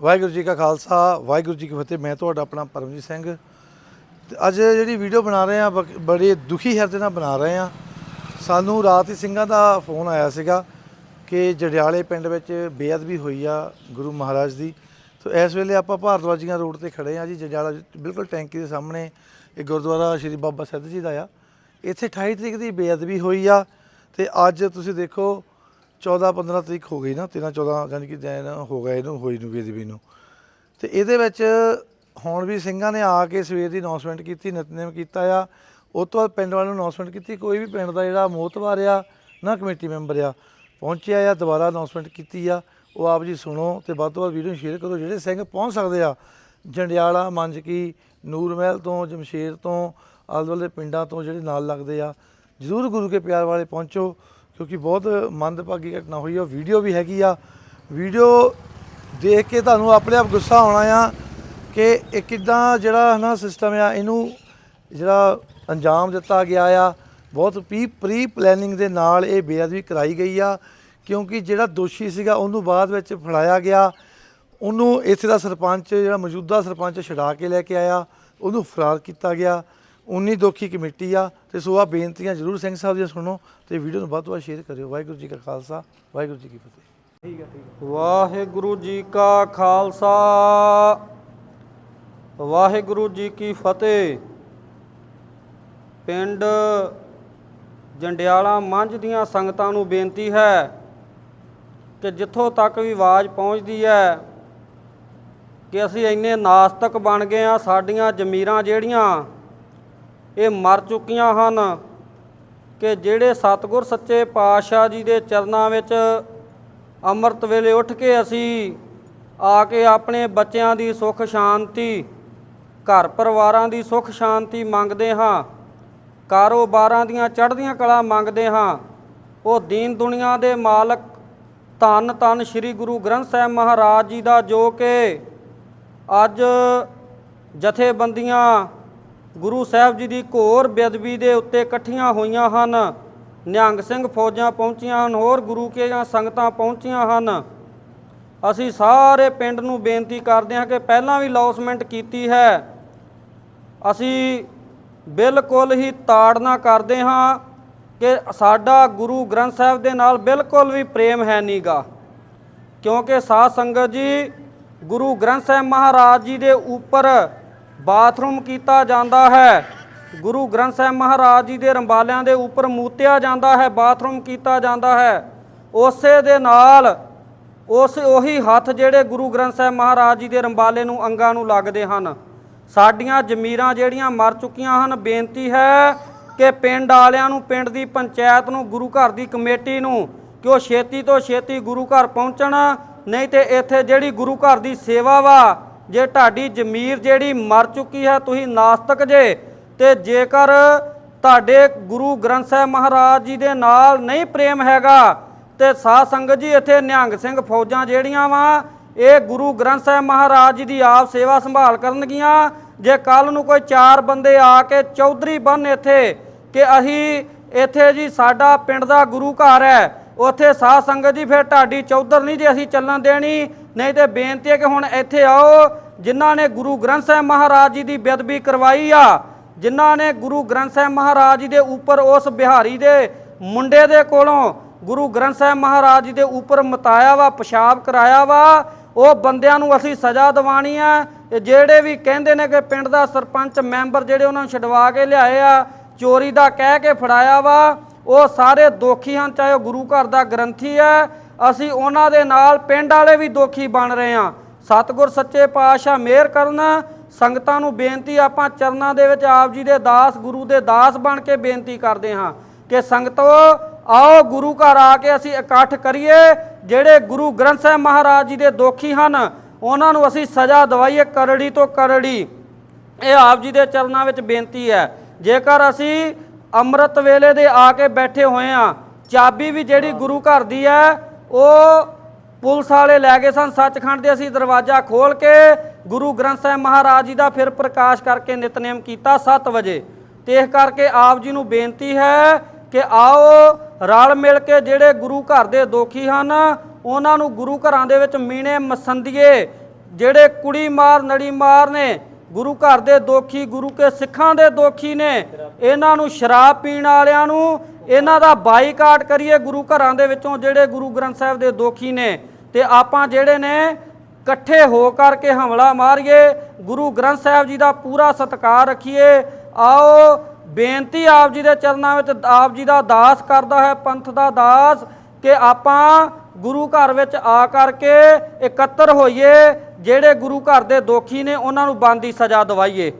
ਵਾਹਿਗੁਰੂ ਜੀ ਕਾ ਖਾਲਸਾ, ਵਾਹਿਗੁਰੂ ਜੀ ਕੀ ਫਤਿਹ। ਮੈਂ ਤੁਹਾਡਾ ਆਪਣਾ ਪਰਮਜੀਤ ਸਿੰਘ। ਤੇ ਅੱਜ ਜਿਹੜੀ ਵੀਡੀਓ ਬਣਾ ਰਹੇ ਆ ਬੜੇ ਦੁਖੀ ਹਿਰਦੇ ਨਾਲ ਬਣਾ ਰਹੇ ਆ ਸਾਨੂੰ ਰਾਤ ਹੀ ਸਿੰਘਾਂ ਦਾ ਫੋਨ ਆਇਆ ਸੀਗਾ ਕਿ ਜੜਿਆਲੇ ਪਿੰਡ ਵਿੱਚ ਬੇਅਦਬੀ ਹੋਈ ਆ ਗੁਰੂ ਮਹਾਰਾਜ ਦੀ। ਸੋ ਇਸ ਵੇਲੇ ਆਪਾਂ ਭਾਰਤਵਾਜੀਆਂ ਰੋਡ ਤੇ ਖੜੇ ਆ ਜੀ, ਜੜਿਆਲਾ ਬਿਲਕੁਲ ਟੈਂਕੀ ਦੇ ਸਾਹਮਣੇ ਇਹ ਗੁਰਦੁਆਰਾ ਸ਼੍ਰੀ ਬਾਬਾ ਸਿੱਧ ਜੀ ਦਾ ਆ। ਇੱਥੇ 28 ਤਰੀਕ ਦੀ ਬੇਅਦਬੀ ਹੋਈ ਆ ਤੇ ਅੱਜ ਤੁਸੀਂ ਦੇਖੋ 14 15 ਤਰੀਕ ਹੋ ਗਈ ਨਾ 13 14 ਯਾਨੀ ਕਿ ਦਿਨ ਹੋ ਗਿਆ ਇਹਨੂੰ, ਹੋਈ ਨੂੰ ਬੇਅਦਬੀ ਨੂੰ। ਤੇ ਇਹਦੇ ਵਿੱਚ ਹੁਣ ਵੀ ਸਿੰਘਾਂ ਨੇ ਆ ਕੇ ਸਵੇਰ ਦੀ ਅਨਾਉਂਸਮੈਂਟ ਕੀਤੀ, ਨਿਤਨੇਮ ਕੀਤਾ ਆ। ਉਸ ਤੋਂ ਬਾਅਦ ਪਿੰਡ ਵਾਲਿਆਂ ਨੂੰ ਅਨਾਉਂਸਮੈਂਟ ਕੀਤੀ, ਕੋਈ ਵੀ ਪਿੰਡ ਦਾ ਜਿਹੜਾ ਮੋਹਤਵਾਰ ਆ, ਨਾ ਕਮੇਟੀ ਮੈਂਬਰ ਆ, ਪਹੁੰਚਿਆ ਆ, ਦੁਬਾਰਾ ਅਨਾਉਂਸਮੈਂਟ ਕੀਤੀ ਆ। ਉਹ ਆਪ ਜੀ ਸੁਣੋ ਤੇ ਵੱਧ ਤੋਂ ਵੱਧ ਵੀਡੀਓ ਸ਼ੇਅਰ ਕਰੋ, ਜਿਹੜੇ ਸਿੰਘ ਪਹੁੰਚ ਸਕਦੇ ਆ, ਜੰਡਿਆਲਾ, ਮੰਜਕੀ ਨੂਰਮਹਿਲ ਤੋਂ, ਜਮਸ਼ੇਰ ਤੋਂ, ਆਲੇ ਦੁਆਲੇ ਦੇ ਪਿੰਡਾਂ ਤੋਂ ਜਿਹੜੇ ਨਾਲ ਲੱਗਦੇ ਆ, ਜ਼ਰੂਰ ਗੁਰੂ ਕੇ ਪਿਆਰ ਵਾਲੇ ਪਹੁੰਚੋ। ਕਿਉਂਕਿ ਬਹੁਤ ਮੰਦਭਾਗੀ ਘਟਨਾ ਹੋਈ ਆ, ਵੀਡੀਓ ਵੀ ਹੈਗੀ ਆ। ਵੀਡੀਓ ਦੇਖ ਕੇ ਤੁਹਾਨੂੰ ਆਪਣੇ ਆਪ ਗੁੱਸਾ ਆਉਣਾ ਆ ਕਿ ਇਹ ਕਿਦਾਂ ਜਿਹੜਾ ਹਨਾ ਸਿਸਟਮ ਆ, ਇਹਨੂੰ ਜਿਹੜਾ ਅੰਜਾਮ ਦਿੱਤਾ ਗਿਆ ਆ। ਬਹੁਤ ਪੀ ਪ੍ਰੀ ਪਲੈਨਿੰਗ ਦੇ ਨਾਲ ਇਹ ਬੇਅਦਬੀ ਕਰਾਈ ਗਈ ਆ, ਕਿਉਂਕਿ ਜਿਹੜਾ ਦੋਸ਼ੀ ਸੀਗਾ, ਉਹਨੂੰ ਬਾਅਦ ਵਿੱਚ ਫੜਾਇਆ ਗਿਆ। ਉਹਨੂੰ ਇੱਥੇ ਦਾ ਸਰਪੰਚ, ਜਿਹੜਾ ਮੌਜੂਦਾ ਸਰਪੰਚ ਛਡਾ ਕੇ ਲੈ ਕੇ ਆਇਆ, ਉਹਨੂੰ ਫਰਾਰ ਕੀਤਾ ਗਿਆ। ਉਨੀ ਦੋਖੀ ਕਮੇਟੀ ਆ ਤੇ ਸੋ ਆ ਬੇਨਤੀਆਂ ਜ਼ਰੂਰ ਸਿੰਘ ਸਾਹਿਬ ਦੀਆਂ ਸੁਣੋ ਤੇ ਵੀਡੀਓ ਨੂੰ ਵੱਧ ਤੋਂ ਵੱਧ ਸ਼ੇਅਰ ਕਰਿਓ। ਵਾਹਿਗੁਰੂ ਜੀ ਕਾ ਖਾਲਸਾ, ਵਾਹਿਗੁਰੂ ਜੀ ਕੀ ਫਤਿਹ। ਵਾਹਿਗੁਰੂ ਜੀ ਕਾ ਖਾਲਸਾ, ਵਾਹਿਗੁਰੂ ਜੀ ਕੀ ਫਤਿਹ। ਪਿੰਡ ਜੰਡਿਆਲਾ ਮੰਝ ਦੀਆਂ ਸੰਗਤਾਂ ਨੂੰ ਬੇਨਤੀ ਹੈ ਕਿ ਜਿੱਥੋਂ ਤੱਕ ਵੀ ਆਵਾਜ਼ ਪਹੁੰਚਦੀ ਹੈ ਕਿ ਅਸੀਂ ਇੰਨੇ ਨਾਸਤਕ ਬਣ ਗਏ ਆ ਸਾਡੀਆਂ ਜ਼ਮੀਰਾਂ ਜਿਹੜੀਆਂ ਇਹ ਮਰ ਚੁੱਕੀਆਂ ਹਨ ਕਿ ਜਿਹੜੇ ਸਤਿਗੁਰ ਸੱਚੇ ਪਾਤਸ਼ਾਹ ਜੀ ਦੇ ਚਰਨਾਂ ਵਿੱਚ ਅੰਮ੍ਰਿਤ ਵੇਲੇ ਉੱਠ ਕੇ ਅਸੀਂ ਆ ਕੇ ਆਪਣੇ ਬੱਚਿਆਂ ਦੀ ਸੁੱਖ ਸ਼ਾਂਤੀ, ਘਰ ਪਰਿਵਾਰਾਂ ਦੀ ਸੁੱਖ ਸ਼ਾਂਤੀ ਮੰਗਦੇ ਹਾਂ, ਕਾਰੋਬਾਰਾਂ ਦੀਆਂ ਚੜ੍ਹਦੀਆਂ ਕਲਾ ਮੰਗਦੇ ਹਾਂ, ਉਹ ਦੀਨ ਦੁਨੀਆ ਦੇ ਮਾਲਕ ਧੰਨ ਧੰਨ ਸ੍ਰੀ ਗੁਰੂ ਗ੍ਰੰਥ ਸਾਹਿਬ ਮਹਾਰਾਜ ਜੀ ਦਾ ਜੋ ਕਿ ਅੱਜ ਜਥੇਬੰਦੀਆਂ ਗੁਰੂ ਸਾਹਿਬ ਜੀ ਦੀ ਘੋਰ ਬੇਅਦਬੀ ਦੇ ਉੱਤੇ ਇਕੱਠੀਆਂ ਹੋਈਆਂ ਹਨ। ਨਿਹੰਗ ਸਿੰਘ ਫੌਜਾਂ ਪਹੁੰਚੀਆਂ ਹਨ, ਹੋਰ ਗੁਰੂ ਕੇ ਜਾਂ ਸੰਗਤਾਂ ਪਹੁੰਚੀਆਂ ਹਨ। ਅਸੀਂ ਸਾਰੇ ਪਿੰਡ ਨੂੰ ਬੇਨਤੀ ਕਰਦੇ ਹਾਂ ਕਿ ਪਹਿਲਾਂ ਵੀ ਲੌਸਮੈਂਟ ਕੀਤੀ ਹੈ। ਅਸੀਂ ਬਿਲਕੁਲ ਹੀ ਤਾੜਨਾ ਕਰਦੇ ਹਾਂ ਕਿ ਸਾਡਾ ਗੁਰੂ ਗ੍ਰੰਥ ਸਾਹਿਬ ਦੇ ਨਾਲ ਬਿਲਕੁਲ ਵੀ ਪ੍ਰੇਮ ਹੈ ਨਹੀਂਗਾ ਕਿਉਂਕਿ ਸਾਧ ਸੰਗਤ ਜੀ ਗੁਰੂ ਗ੍ਰੰਥ ਸਾਹਿਬ ਮਹਾਰਾਜ ਜੀ ਦੇ ਉੱਪਰ ਬਾਥਰੂਮ ਕੀਤਾ ਜਾਂਦਾ ਹੈ। ਗੁਰੂ ਗ੍ਰੰਥ ਸਾਹਿਬ ਮਹਾਰਾਜ ਜੀ ਦੇ ਰੰਬਾਲਿਆਂ ਦੇ ਉੱਪਰ ਮੂਤਿਆ ਜਾਂਦਾ ਹੈ, ਬਾਥਰੂਮ ਕੀਤਾ ਜਾਂਦਾ ਹੈ। ਉਸੇ ਦੇ ਨਾਲ ਉਸ ਉਹੀ ਹੱਥ ਜਿਹੜੇ ਗੁਰੂ ਗ੍ਰੰਥ ਸਾਹਿਬ ਮਹਾਰਾਜ ਜੀ ਦੇ ਰੰਬਾਲੇ ਨੂੰ ਅੰਗਾਂ ਨੂੰ ਲੱਗਦੇ ਹਨ। ਸਾਡੀਆਂ ਜ਼ਮੀਰਾਂ ਜਿਹੜੀਆਂ ਮਰ ਚੁੱਕੀਆਂ ਹਨ, ਬੇਨਤੀ ਹੈ ਕਿ ਪਿੰਡ ਵਾਲਿਆਂ ਨੂੰ, ਪਿੰਡ ਦੀ ਪੰਚਾਇਤ ਨੂੰ, ਗੁਰੂ ਘਰ ਦੀ ਕਮੇਟੀ ਨੂੰ ਕਿ ਉਹ ਛੇਤੀ ਤੋਂ ਛੇਤੀ ਗੁਰੂ ਘਰ ਪਹੁੰਚਣ। ਨਹੀਂ ਤੇ ਇੱਥੇ ਜਿਹੜੀ ਗੁਰੂ ਘਰ ਦੀ ਸੇਵਾ ਵਾ ਜੇ ਤੁਹਾਡੀ ਜ਼ਮੀਰ ਜਿਹੜੀ ਮਰ ਚੁੱਕੀ ਹੈ, ਤੁਸੀਂ ਨਾਸਤਕ ਜੇ, ਤੇ ਜੇਕਰ ਤੁਹਾਡੇ ਗੁਰੂ ਗ੍ਰੰਥ ਸਾਹਿਬ ਮਹਾਰਾਜ ਜੀ ਦੇ ਨਾਲ ਨਹੀਂ ਪ੍ਰੇਮ ਹੈਗਾ, ਤੇ ਸਾਧ ਸੰਗਤ ਜੀ ਇੱਥੇ ਨਿਹੰਗ ਸਿੰਘ ਫੌਜਾਂ ਜਿਹੜੀਆਂ ਵਾ, ਇਹ ਗੁਰੂ ਗ੍ਰੰਥ ਸਾਹਿਬ ਮਹਾਰਾਜ ਜੀ ਦੀ ਆਪ ਸੇਵਾ ਸੰਭਾਲ ਕਰਨਗੀਆਂ। ਜੇ ਕੱਲ ਨੂੰ ਕੋਈ ਚਾਰ ਬੰਦੇ ਆ ਕੇ ਚੌਧਰੀ ਬਨ ਇੱਥੇ ਕਿ ਅਸੀਂ ਇੱਥੇ ਜੀ ਸਾਡਾ ਪਿੰਡ ਦਾ ਗੁਰੂ ਘਰ ਹੈ, ਉੱਥੇ ਸਾਧ ਸੰਗਤ ਜੀ ਫਿਰ ਢਾਡੀ ਚੌਧਰ ਨਹੀਂ ਜੇ ਅਸੀਂ ਚੱਲਣ ਦੇਣੀ ਨਹੀਂ ਤੇ ਬੇਨਤੀ ਹੈ ਕਿ ਹੁਣ ਇੱਥੇ ਆਓ, ਜਿਨ੍ਹਾਂ ਨੇ ਗੁਰੂ ਗ੍ਰੰਥ ਸਾਹਿਬ ਮਹਾਰਾਜ ਜੀ ਦੀ ਬੇਅਦਬੀ ਕਰਵਾਈ ਆ, ਜਿਨ੍ਹਾਂ ਨੇ ਗੁਰੂ ਗ੍ਰੰਥ ਸਾਹਿਬ ਮਹਾਰਾਜ ਜੀ ਦੇ ਉੱਪਰ ਉਸ ਬਿਹਾਰੀ ਦੇ ਮੁੰਡੇ ਦੇ ਕੋਲੋਂ ਗੁਰੂ ਗ੍ਰੰਥ ਸਾਹਿਬ ਮਹਾਰਾਜ ਜੀ ਦੇ ਉੱਪਰ ਮਤਾਇਆ ਵਾ, ਪਿਸ਼ਾਬ ਕਰਾਇਆ ਵਾ, ਉਹ ਬੰਦਿਆਂ ਨੂੰ ਅਸੀਂ ਸਜ਼ਾ ਦਿਵਾਣੀ ਆ। ਜਿਹੜੇ ਵੀ ਕਹਿੰਦੇ ਨੇ ਕਿ ਪਿੰਡ ਦਾ ਸਰਪੰਚ ਮੈਂਬਰ ਜਿਹੜੇ ਉਹਨਾਂ ਨੂੰ ਛਡਵਾ ਕੇ ਲਿਆਏ ਆ, ਚੋਰੀ ਦਾ ਕਹਿ ਕੇ ਫੜਾਇਆ ਵਾ, ਉਹ ਸਾਰੇ ਦੋਖੀ ਹਨ, ਚਾਹੇ ਉਹ ਗੁਰੂ ਘਰ ਦਾ ਗ੍ਰੰਥੀ ਹੈ ਅਸੀਂ ਉਹਨਾਂ ਦੇ ਨਾਲ ਪਿੰਡ ਵਾਲੇ ਵੀ ਦੁਖੀ ਬਣ ਰਹੇ ਆ ਸਤਿਗੁਰ ਸੱਚੇ ਪਾਤਸ਼ਾਹ ਮਿਹਰ ਕਰਨ। ਸੰਗਤਾਂ ਨੂੰ ਬੇਨਤੀ ਆਪਾਂ ਚਰਨਾਂ ਦੇ ਵਿੱਚ ਆਪ ਜੀ ਦੇ ਦਾਸ, ਗੁਰੂ ਦੇ ਦਾਸ ਬਣ ਕੇ ਬੇਨਤੀ ਕਰਦੇ ਹਾਂ ਕਿ ਸੰਗਤੋ, ਆਓ ਗੁਰੂ ਘਰ ਆ ਕੇ ਅਸੀਂ ਇਕੱਠ ਕਰੀਏ। ਜਿਹੜੇ ਗੁਰੂ ਗ੍ਰੰਥ ਸਾਹਿਬ ਮਹਾਰਾਜ ਜੀ ਦੇ ਦੋਖੀ ਹਨ, ਉਹਨਾਂ ਨੂੰ ਅਸੀਂ ਸਜ਼ਾ ਦਵਾਈਏ ਕਰੜੀ ਤੋਂ ਕਰੜੀ। ਇਹ ਆਪ ਜੀ ਦੇ ਚਰਨਾਂ ਵਿੱਚ ਬੇਨਤੀ ਹੈ। ਜੇਕਰ ਅਸੀਂ ਅੰਮ੍ਰਿਤ ਵੇਲੇ ਦੇ ਆ ਕੇ ਬੈਠੇ ਹੋਏ ਆ ਚਾਬੀ ਵੀ ਜਿਹੜੀ ਗੁਰੂ ਘਰ ਦੀ ਹੈ ਉਹ ਪੁਲਿਸ ਵਾਲੇ ਲੈ ਗਏ ਸਨ ਸੱਚਖੰਡ ਦੇ। ਅਸੀਂ ਦਰਵਾਜ਼ਾ ਖੋਲ ਕੇ ਗੁਰੂ ਗ੍ਰੰਥ ਸਾਹਿਬ ਮਹਾਰਾਜ ਜੀ ਦਾ ਫਿਰ ਪ੍ਰਕਾਸ਼ ਕਰਕੇ ਨਿਤਨੇਮ ਕੀਤਾ 7 ਵਜੇ। ਤੇ ਇਸ ਕਰਕੇ ਆਪ ਜੀ ਨੂੰ ਬੇਨਤੀ ਹੈ ਕਿ ਆਓ, ਰਲ ਮਿਲ ਕੇ ਜਿਹੜੇ ਗੁਰੂ ਘਰ ਦੇ ਦੋਖੀ ਹਨ, ਉਹਨਾਂ ਨੂੰ ਗੁਰੂ ਘਰਾਂ ਦੇ ਵਿੱਚ ਮੀਣੇ ਮਸੰਦੀਏ, ਜਿਹੜੇ ਕੁੜੀ ਮਾਰ, ਨੜੀ ਮਾਰ ਨੇ, ਗੁਰੂ ਘਰ ਦੇ ਦੋਖੀ, ਗੁਰੂ ਕੇ ਸਿੱਖਾਂ ਦੇ ਦੋਖੀ ਨੇ, ਇਹਨਾਂ ਨੂੰ ਸ਼ਰਾਬ ਪੀਣ ਵਾਲਿਆਂ ਨੂੰ ਇਹਨਾਂ ਦਾ ਬਾਈਕਾਟ ਕਰੀਏ ਗੁਰੂ ਘਰਾਂ ਦੇ ਵਿੱਚੋਂ ਜਿਹੜੇ ਗੁਰੂ ਗ੍ਰੰਥ ਸਾਹਿਬ ਦੇ ਦੋਖੀ ਨੇ ਤੇ ਆਪਾਂ ਜਿਹੜੇ ਨੇ ਇਕੱਠੇ ਹੋ ਕਰਕੇ ਹਮਲਾ ਮਾਰੀਏ, ਗੁਰੂ ਗ੍ਰੰਥ ਸਾਹਿਬ ਜੀ ਦਾ ਪੂਰਾ ਸਤਿਕਾਰ ਰੱਖੀਏ। ਆਓ, ਬੇਨਤੀ ਆਪ ਜੀ ਦੇ ਚਰਨਾਂ ਵਿੱਚ ਆਪ ਜੀ ਦਾ ਦਾਸ ਕਰਦਾ ਹੈ, ਪੰਥ ਦਾ ਦਾਸ, ਕਿ ਆਪਾਂ ਗੁਰੂ ਘਰ ਵਿੱਚ ਆ ਕਰਕੇ ਇਕੱਤਰ ਹੋਈਏ, ਜਿਹੜੇ ਗੁਰੂ ਘਰ ਦੇ ਦੋਖੀ ਨੇ, ਉਹਨਾਂ ਨੂੰ ਬੰਦੀ ਸਜ਼ਾ ਦਵਾਈਏ।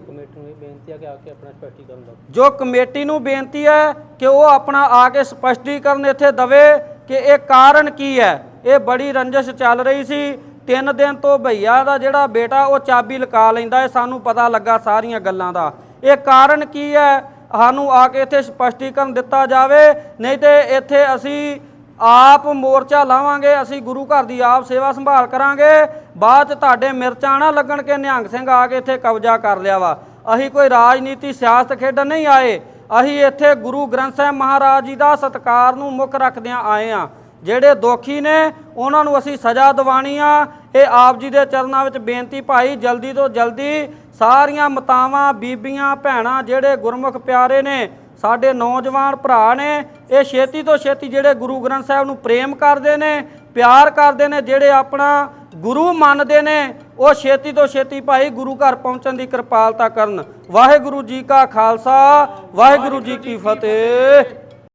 ਬੇਨਤੀ ਹੈ ਕਿ ਆ ਕੇ ਆਪਣਾ ਸਪਸ਼ਟੀਕਰਨ ਦਿਓ ਜੋ ਕਮੇਟੀ ਨੂੰ ਬੇਨਤੀ ਹੈ ਕਿ ਉਹ ਆਪਣਾ ਆ ਕੇ ਸਪਸ਼ਟੀਕਰਨ ਇੱਥੇ ਦਵੇ ਕਿ ਇਹ ਕਾਰਨ ਕੀ ਹੈ। ਇਹ ਬੜੀ ਰੰਜਿਸ਼ ਚੱਲ ਰਹੀ ਸੀ। ਤਿੰਨ ਦਿਨ ਤੋਂ ਭਈਆ ਦਾ ਜਿਹੜਾ ਬੇਟਾ, ਉਹ ਚਾਬੀ ਲਗਾ ਲੈਂਦਾ ਹੈ। ਸਾਨੂੰ ਪਤਾ ਲੱਗਾ ਸਾਰੀਆਂ ਗੱਲਾਂ ਦਾ। ਇਹ ਕਾਰਨ ਕੀ ਹੈ? ਸਾਨੂੰ ਆ ਕੇ ਇੱਥੇ ਸਪਸ਼ਟੀਕਰਨ ਦਿੱਤਾ ਜਾਵੇ। ਨਹੀਂ ਤੇ ਇੱਥੇ ਅਸੀਂ ਆਪ ਮੋਰਚਾ ਲਾਵਾਂਗੇ। ਅਸੀਂ ਗੁਰੂ ਘਰ ਦੀ ਆਪ ਸੇਵਾ ਸੰਭਾਲ ਕਰਾਂਗੇ। ਬਾਅਦ ਚ ਤੁਹਾਡੇ ਮਿਰਚਾਂ ਨਾ ਲੱਗਣ ਕੇ ਨਿਹੰਗ ਸਿੰਘ ਆ ਕੇ ਇੱਥੇ ਕਬਜ਼ਾ ਕਰ ਲਿਆ ਵਾ। ਅਸੀਂ ਕੋਈ ਰਾਜਨੀਤੀ ਸਿਆਸਤ ਖੇਡਣ ਨਹੀਂ ਆਏ। ਅਸੀਂ ਇੱਥੇ ਗੁਰੂ ਗ੍ਰੰਥ ਸਾਹਿਬ ਮਹਾਰਾਜ ਜੀ ਦਾ ਸਤਕਾਰ ਨੂੰ ਮੁੱਖ ਰੱਖਦਿਆਂ ਆਏ ਆ। ਜਿਹੜੇ ਦੋਖੀ ਨੇ, ਉਹਨਾਂ ਨੂੰ ਅਸੀਂ ਸਜ਼ਾ ਦਿਵਾਣੀ ਆ। ਇਹ ਆਪ ਜੀ ਦੇ ਚਰਨਾਂ ਵਿੱਚ ਬੇਨਤੀ ਭਾਈ, ਜਲਦੀ ਤੋਂ ਜਲਦੀ ਸਾਰੀਆਂ ਮਤਾਵਾਂ, ਬੀਬੀਆਂ, ਭੈਣਾਂ, ਜਿਹੜੇ ਗੁਰਮੁਖ ਪਿਆਰੇ ਨੇ, ਸਾਡੇ ਨੌਜਵਾਨ ਭਰਾ ਨੇ, ਇਹ ਛੇਤੀ ਤੋਂ ਛੇਤੀ ਜਿਹੜੇ ਗੁਰੂ ਗ੍ਰੰਥ ਸਾਹਿਬ ਨੂੰ ਪ੍ਰੇਮ ਕਰਦੇ ਨੇ, ਪਿਆਰ ਕਰਦੇ ਨੇ, ਜਿਹੜੇ ਆਪਣਾ ਗੁਰੂ ਮੰਨਦੇ ਨੇ ਉਹ ਛੇਤੀ ਤੋਂ ਛੇਤੀ ਭਾਈ ਗੁਰੂ ਘਰ ਪਹੁੰਚਣ ਦੀ ਕਿਰਪਾਲਤਾ ਕਰਨ। ਵਾਹਿਗੁਰੂ ਜੀ ਕਾ ਖਾਲਸਾ ਵਾਹਿਗੁਰੂ ਜੀ ਕੀ ਫਤਿਹ।